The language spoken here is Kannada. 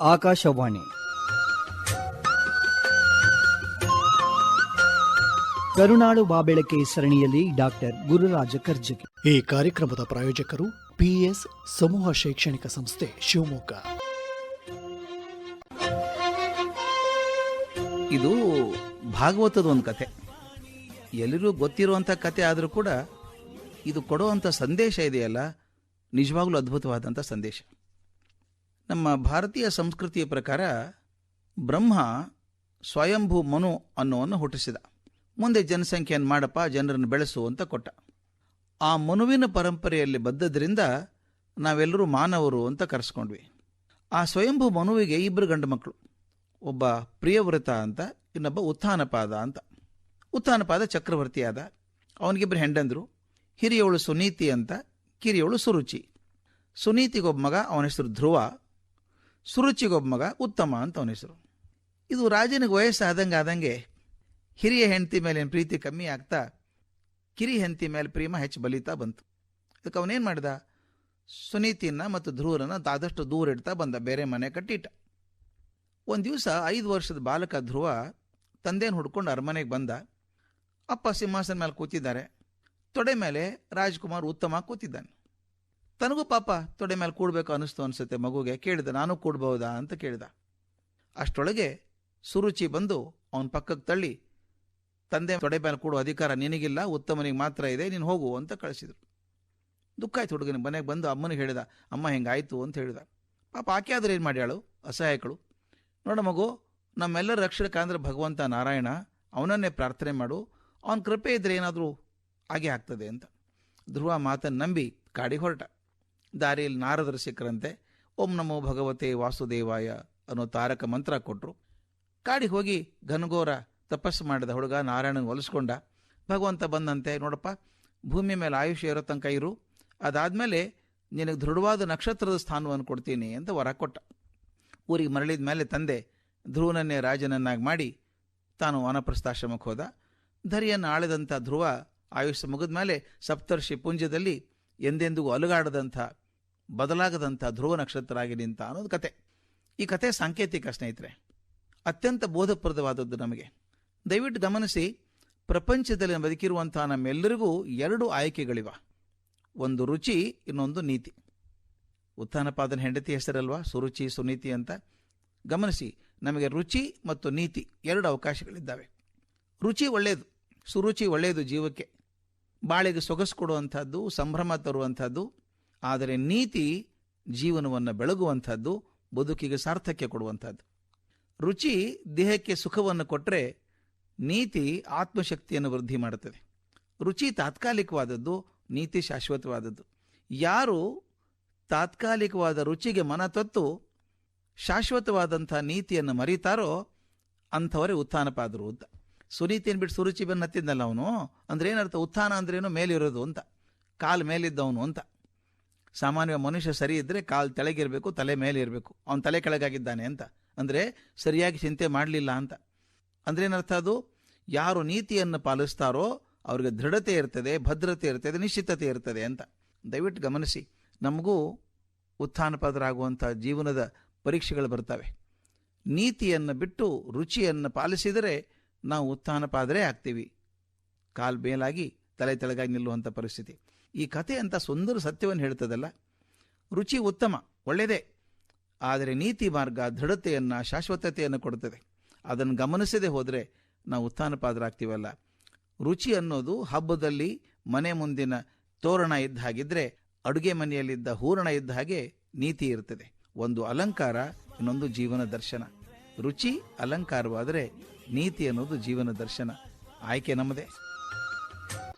ಆಕಾಶವಾಣಿ. ಕರುನಾಳು ಬಾಬೆಳಕೆ ಸರಣಿಯಲ್ಲಿ ಡಾಕ್ಟರ್ ಗುರುರಾಜ ಕರ್ಜಗಿ ಈ ಕಾರ್ಯಕ್ರಮದ ಪ್ರಾಯೋಜಕರು ಪಿಎಸ್ ಸಮೂಹ ಶೈಕ್ಷಣಿಕ ಸಂಸ್ಥೆ ಶಿವಮೊಗ್ಗ. ಇದು ಭಾಗವತದ ಒಂದು ಕತೆ ಎಲ್ಲರಿಗೂ ಗೊತ್ತಿರುವಂಥ ಕತೆ ಆದರೂ ಕೂಡ ಇದು ಕೊಡುವಂಥ ಸಂದೇಶ ಇದೆಯಲ್ಲ? ನಿಜವಾಗ್ಲೂ ಅದ್ಭುತವಾದಂಥ ಸಂದೇಶ. ನಮ್ಮ ಭಾರತೀಯ ಸಂಸ್ಕೃತಿಯ ಪ್ರಕಾರ ಬ್ರಹ್ಮ ಸ್ವಯಂಭೂ ಮನು ಅನ್ನೋವನ್ನು ಹುಟ್ಟಿಸಿದ. ಮುಂದೆ ಜನಸಂಖ್ಯೆಯನ್ನು ಮಾಡಪ್ಪ, ಜನರನ್ನು ಬೆಳೆಸು ಅಂತ ಕೊಟ್ಟ. ಆ ಮನುವಿನ ಪರಂಪರೆಯಲ್ಲಿ ಬದ್ದದ್ರಿಂದ ನಾವೆಲ್ಲರೂ ಮಾನವರು ಅಂತ ಕರೆಸ್ಕೊಂಡ್ವಿ. ಆ ಸ್ವಯಂಭೂ ಮನುವಿಗೆ ಇಬ್ಬರು ಗಂಡು ಮಕ್ಕಳು. ಒಬ್ಬ ಪ್ರಿಯವ್ರತ ಅಂತ, ಇನ್ನೊಬ್ಬ ಉತ್ಥಾನಪಾದ ಅಂತ. ಉತ್ಥಾನಪಾದ ಚಕ್ರವರ್ತಿ ಆದ ಅವನಿಗಿಬ್ಬರು ಹೆಂಡಂದ್ರು. ಹಿರಿಯವಳು ಸುನೀತಿ ಅಂತ, ಕಿರಿಯವಳು ಸುರುಚಿ. ಸುನೀತಿಗೊಬ್ಬ ಮಗ, ಅವನ ಹೆಸರು ಧ್ರುವ. ಸುರುಚಿಗೊಬ್ಬ ಮಗ ಉತ್ತಮ ಅಂತ ಅವನ ಹೆಸರು. ಇದು ರಾಜನಿಗೆ ವಯಸ್ಸಾದಂಗೆ ಆದಂಗೆ ಹಿರಿಯ ಹೆಂಡತಿ ಮೇಲಿನ ಪ್ರೀತಿ ಕಮ್ಮಿ ಆಗ್ತಾ ಕಿರಿ ಹೆಂಡತಿ ಮೇಲೆ ಪ್ರೇಮ ಹೆಚ್ಚು ಬಲಿತಾ ಬಂತು. ಅದಕ್ಕೆ ಅವನೇನು ಮಾಡಿದ? ಸುನೀತಿನ ಮತ್ತು ಧ್ರುವರನ್ನ ಆದಷ್ಟು ದೂರ ಇಡ್ತಾ ಬಂದ. ಬೇರೆ ಮನೆ ಕಟ್ಟಿಟ್ಟ. ಒಂದು ದಿವಸ ಐದು ವರ್ಷದ ಬಾಲಕ ಧ್ರುವ ತಂದೆನ ಹುಡ್ಕೊಂಡು ಅರಮನೆಗೆ ಬಂದ. ಅಪ್ಪ ಸಿಂಹಾಸನ ಮೇಲೆ ಕೂತಿದ್ದಾರೆ. ತೊಡೆ ಮೇಲೆ ರಾಜ್ಕುಮಾರ್ ಉತ್ತಮ ಕೂತಿದ್ದಾನೆ. ತನಗೂ ಪಾಪ ತೊಡೆ ಮೇಲೆ ಕೂಡಬೇಕು ಅನಿಸ್ತು ಅನಿಸುತ್ತೆ ಮಗುಗೆ. ಕೇಳಿದ, ನಾನು ಕೂಡಬಹುದಾ? ಅಂತ ಕೇಳಿದ. ಅಷ್ಟೊಳಗೆ ಸುರುಚಿ ಬಂದು ಅವನ ಪಕ್ಕಕ್ಕೆ ತಳ್ಳಿ, ತಂದೆ ತೊಡೆ ಮೇಲೆ ಕೂಡೋ ಅಧಿಕಾರ ನಿನಗಿಲ್ಲ, ಉತ್ತಮನಿಗೆ ಮಾತ್ರ ಇದೆ, ನೀನು ಹೋಗು ಅಂತ ಕಳಿಸಿದರು. ದುಃಖ ಆಯ್ತು ಹುಡುಗನ ಮನೆಗೆ ಬಂದು ಅಮ್ಮನಿಗೆ ಹೇಳಿದ, ಅಮ್ಮ ಹೆಂಗಾಯಿತು ಅಂತ ಹೇಳಿದ. ಪಾಪ ಆಕೆ ಆದ್ರೆ ಏನು ಮಾಡ್ಯಾಳು? ಅಸಹಾಯಕಳು. ನೋಡ ಮಗು, ನಮ್ಮೆಲ್ಲರ ರಕ್ಷಕ ಅಂದ್ರೆ ಭಗವಂತ ನಾರಾಯಣ, ಅವನನ್ನೇ ಪ್ರಾರ್ಥನೆ ಮಾಡು, ಅವನ ಕೃಪೆ ಇದ್ದರೆ ಏನಾದರೂ ಹಾಗೆ ಆಗ್ತದೆ ಅಂತ. ಧ್ರುವ ಮಾತನ್ನು ನಂಬಿ ಕಾಡಿ ಹೊರಟ. ದಾರಿಯಲ್ಲಿ ನಾರದರು ಸಿಕ್ಕರಂತೆ ಓಂ ನಮೋ ಭಗವತೆ ವಾಸುದೇವಾಯ ಅನ್ನೋ ತಾರಕ ಮಂತ್ರ ಕೊಟ್ಟರು ಕಾಡಿಗೆ ಹೋಗಿ ಘನಘೋರ ತಪಸ್ಸು ಮಾಡಿದ ಹುಡುಗ ನಾರಾಯಣನ ಒಲಿಸ್ಕೊಂಡ ಭಗವಂತ ಬಂದಂತೆ, ನೋಡಪ್ಪ, ಭೂಮಿ ಮೇಲೆ ಆಯುಷ್ಯ ಇರೋ ತನಕ ಇರು. ಅದಾದಮೇಲೆ ನಿನಗೆ ದೃಢವಾದ ನಕ್ಷತ್ರದ ಸ್ಥಾನವನ್ನು ಕೊಡ್ತೀನಿ ಅಂತ ವರ ಕೊಟ್ಟ. ಊರಿಗೆ ಮರಳಿದ ಮೇಲೆ ತಂದೆ ಧ್ರುವನನ್ನೇ ರಾಜನನ್ನಾಗಿ ಮಾಡಿ ತಾನು ವಾನಪ್ರಸ್ಥಾಶ್ರಮಕ್ಕೆ ಹೋದ. ಧರಿಯನ್ನು ಆಳಿದಂಥ ಧ್ರುವ ಆಯುಷ್ಯ ಮುಗಿದ ಮೇಲೆ ಸಪ್ತರ್ಷಿ ಪುಂಜದಲ್ಲಿ ಎಂದೆಂದಿಗೂ ಅಲುಗಾಡದಂಥ ಬದಲಾಗದಂಥ ಧ್ರುವ ನಕ್ಷತ್ರ ಆಗಿ ನಿಂತ ಅನ್ನೋದು ಕತೆ. ಈ ಕತೆ ಸಾಂಕೇತಿಕ ಸ್ನೇಹಿತರೆ. ಅತ್ಯಂತ ಬೋಧಪ್ರದವಾದದ್ದು ನಮಗೆ. ದಯವಿಟ್ಟು ಗಮನಿಸಿ, ಪ್ರಪಂಚದಲ್ಲಿ ಬದುಕಿರುವಂಥ ನಮ್ಮೆಲ್ಲರಿಗೂ ಎರಡು ಆಯ್ಕೆಗಳಿವ. ಒಂದು ರುಚಿ, ಇನ್ನೊಂದು ನೀತಿ. ಉತ್ಥಾನಪಾದನ ಹೆಂಡತಿ ಹೆಸರಲ್ವಾ? ಸುರುಚಿ, ಸುನೀತಿ ಅಂತ. ಗಮನಿಸಿ, ನಮಗೆ ರುಚಿ ಮತ್ತು ನೀತಿ ಎರಡು ಅವಕಾಶಗಳಿದ್ದಾವೆ. ರುಚಿ ಒಳ್ಳೆಯದು ಸುರುಚಿ ಒಳ್ಳೆಯದು ಜೀವಕ್ಕೆ. ಬಾಳಿಗೆ ಸೊಗಸು ಕೊಡುವಂಥದ್ದು, ಸಂಭ್ರಮ ತರುವಂಥದ್ದು ಆದರೆ ನೀತಿ ಜೀವನವನ್ನು ಬೆಳಗುವಂಥದ್ದು, ಬದುಕಿಗೆ ಸಾರ್ಥಕ್ಯ ಕೊಡುವಂಥದ್ದು. ರುಚಿ ದೇಹಕ್ಕೆ ಸುಖವನ್ನು ಕೊಟ್ಟರೆ ನೀತಿ ಆತ್ಮಶಕ್ತಿಯನ್ನು ವೃದ್ಧಿ ಮಾಡುತ್ತದೆ. ರುಚಿ ತಾತ್ಕಾಲಿಕವಾದದ್ದು, ನೀತಿ ಶಾಶ್ವತವಾದದ್ದು. ಯಾರು ತಾತ್ಕಾಲಿಕವಾದ ರುಚಿಗೆ ಮನ ತತ್ತು ಶಾಶ್ವತವಾದಂಥ ನೀತಿಯನ್ನು ಮರೀತಾರೋ ಅಂಥವರೇ ಉತ್ಥಾನಪಾದರು ಅಂತ. ಸುನೀತಿಯನ್ನು ಬಿಟ್ಟು ಸುರುಚಿ ಬೆನ್ನು ಹತ್ತಿದ್ನಲ್ಲ ಅವನು? ಅಂದ್ರೆ ಏನರ್ಥ? ಉತ್ಥಾನ ಅಂದ್ರೇನು ಮೇಲಿರೋದು ಅಂತ. ಕಾಲು ಮೇಲಿದ್ದವನು ಅಂತ. ಸಾಮಾನ್ಯ ಮನುಷ್ಯ ಸರಿ ಇದ್ದರೆ ಕಾಲು ತೆಳಗಿರಬೇಕು ತಲೆ ಮೇಲೆ ಇರಬೇಕು. ಅವನ ತಲೆ ಕೆಳಗಾಗಿದ್ದಾನೆ ಅಂತ. ಅಂದರೆ ಸರಿಯಾಗಿ ಚಿಂತೆ ಮಾಡಲಿಲ್ಲ ಅಂತ. ಅಂದ್ರೆ ಏನರ್ಥ ಅದು? ಯಾರು ನೀತಿಯನ್ನು ಪಾಲಿಸ್ತಾರೋ ಅವ್ರಿಗೆ ದೃಢತೆ ಇರ್ತದೆ, ಭದ್ರತೆ ಇರ್ತದೆ, ನಿಶ್ಚಿತತೆ ಇರ್ತದೆ ಅಂತ. ದಯವಿಟ್ಟು ಗಮನಿಸಿ. ನಮಗೂ ಉತ್ಥಾನಪದರಾಗುವಂಥ ಜೀವನದ ಪರೀಕ್ಷೆಗಳು ಬರ್ತವೆ. ನೀತಿಯನ್ನು ಬಿಟ್ಟು ರುಚಿಯನ್ನು ಪಾಲಿಸಿದರೆ ನಾವು ಉತ್ಥಾನಪಾದರೇ ಆಗ್ತೀವಿ. ಕಾಲು ಮೇಲಾಗಿ ತಲೆ ತೆಳಗಾಗಿ ನಿಲ್ಲುವಂಥ ಪರಿಸ್ಥಿತಿ. ಈ ಕಥೆ ಅಂತ ಸುಂದರ ಸತ್ಯವನ್ನು ಹೇಳ್ತದಲ್ಲ? ರುಚಿ ಉತ್ತಮ, ಒಳ್ಳೆಯದೇ. ಆದರೆ ನೀತಿ ಮಾರ್ಗ ದೃಢತೆಯನ್ನು, ಶಾಶ್ವತತೆಯನ್ನು ಕೊಡುತ್ತದೆ. ಅದನ್ನು ಗಮನಿಸದೆ ಹೋದರೆ ನಾವು ಉತ್ಥಾನಪಾದರಾಗ್ತೀವಲ್ಲ. ರುಚಿ ಅನ್ನೋದು ಹಬ್ಬದಲ್ಲಿ ಮನೆ ಮುಂದಿನ ತೋರಣ ಇದ್ದ ಹಾಗಿದ್ರೆ ಅಡುಗೆ ಮನೆಯಲ್ಲಿದ್ದ ಹೂರಣ ಇದ್ದ ಹಾಗೆ ನೀತಿ ಇರ್ತದೆ. ಒಂದು ಅಲಂಕಾರ, ಇನ್ನೊಂದು ಜೀವನ ದರ್ಶನ. ರುಚಿ ಅಲಂಕಾರವಾದರೆ ನೀತಿ ಅನ್ನೋದು ಜೀವನ ದರ್ಶನ. ಆಯ್ಕೆ ನಮ್ಮದೇ.